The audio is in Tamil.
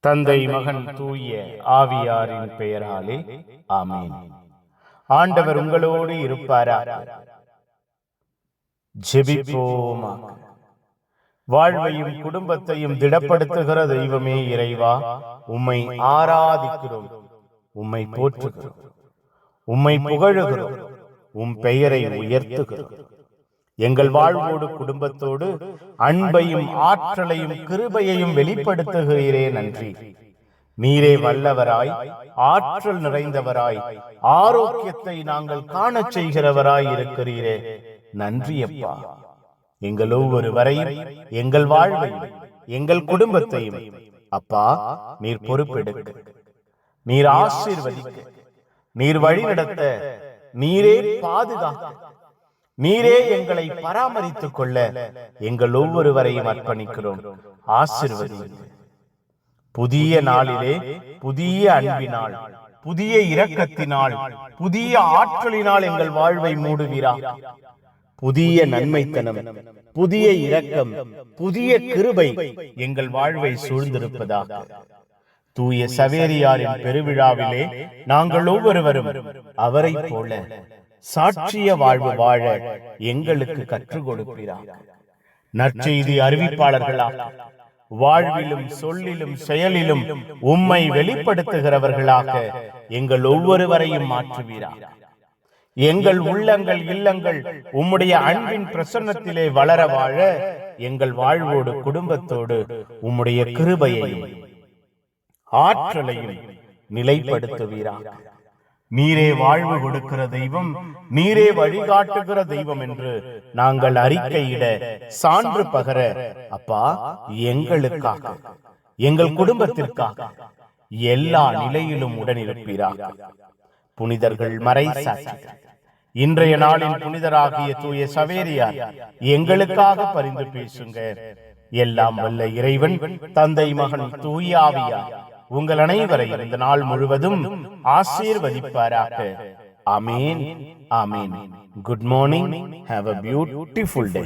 தந்தை மகன் தூய ஆவியாரின் பெயராலே ஆமீன். ஆண்டவர் உங்களோடு இருப்பாரா? ஜெபிப்போமா. வாழ்வையும் குடும்பத்தையும் திடப்படுத்துகிற தெய்வமே இறைவா உம்மை ஆராதிக்கிறோம். உம்மை போற்றுகிறோம். உம்மை புகழுகிறோம். உம் பெயரை உயர்த்துகிறோம். எங்கள் வாழ்வோடு குடும்பத்தோடு அன்பையும் ஆற்றலையும் கிருபையையும் வெளிப்படுத்துகிறீரே நன்றி. நீரே வல்லவராய் ஆற்றல் நிறைந்தவராய் ஆரோக்கியத்தை நாங்கள் காணச் செய்கிறவராய் இருக்கிறீரே. நன்றி அப்பா. எங்கள் ஒவ்வொருவரையும் எங்கள் வாழ்வையும் எங்கள் குடும்பத்தையும் அப்பா நீர் பொறுப்பெடுக்க நீர் ஆசீர்வதிக்க நீர் வழிநடத்த நீரே பாதுகாக்க நீரே எங்களை பராமரித்துக் கொள்ள எங்கள் ஒவ்வொருவரையும் அர்ப்பணிக்கிறோம். ஆசிர்வதிங்க புதிய நாளிலே புதிய அன்பினால் புதிய இரக்கத்தினால் புதிய ஆற்றலினால் எங்கள் வாழ்வை மூடுவீரா. புதிய நன்மைத்தனம் புதிய இரக்கம் புதிய கிருபை எங்கள் வாழ்வை சூழ்ந்திருப்பதாக. தூய சவேரியாரின் பெருவிழாவிலே நாங்கள் ஒவ்வொருவரும் அவரை போல சாட்சிய வாழ்வு வாழ எங்களுக்கு கற்றுக் கொடுக்கிறார் நற்செய்தி அறிவிப்பாளர்களாக. வாழ்விலும் சொல்லிலும் செயலிலும் உம்மை வெளிப்படுத்துகிறவர்களாக எங்கள் ஒவ்வொருவரையும் மாற்றுவீராக. எங்கள் உள்ளங்கள் இல்லங்கள் உம்முடைய அன்பின் பிரசன்னத்திலே வளர வாழ எங்கள் வாழ்வோடு குடும்பத்தோடு உம்முடைய கிருபையையும் ஆற்றலையும் நிலைப்படுத்துவீராக. நீரே வாழ்வு கொடுக்கிற தெய்வம் நீரே வழிகாட்டுகிற தெய்வம் என்று நாங்கள் அறிக்கையிட சான்று பகர அப்பா எங்களுக்காக எங்கள் குடும்பத்திற்காக எல்லா நிலையிலும் உடனிருப்பீராக. புனிதர்கள் மறை இன்றைய நாளின் புனிதராகிய தூய சவேரியார் எங்களுக்காக பரிந்து பேசுங்க. எல்லாம் வல்ல இறைவன் தந்தை மகன் தூயாவியார் உங்கள் அனைவரையும் இந்த நாள் முழுவதும் ஆசீர்வதிப்பாராக. Amen amen good morning have a beautiful day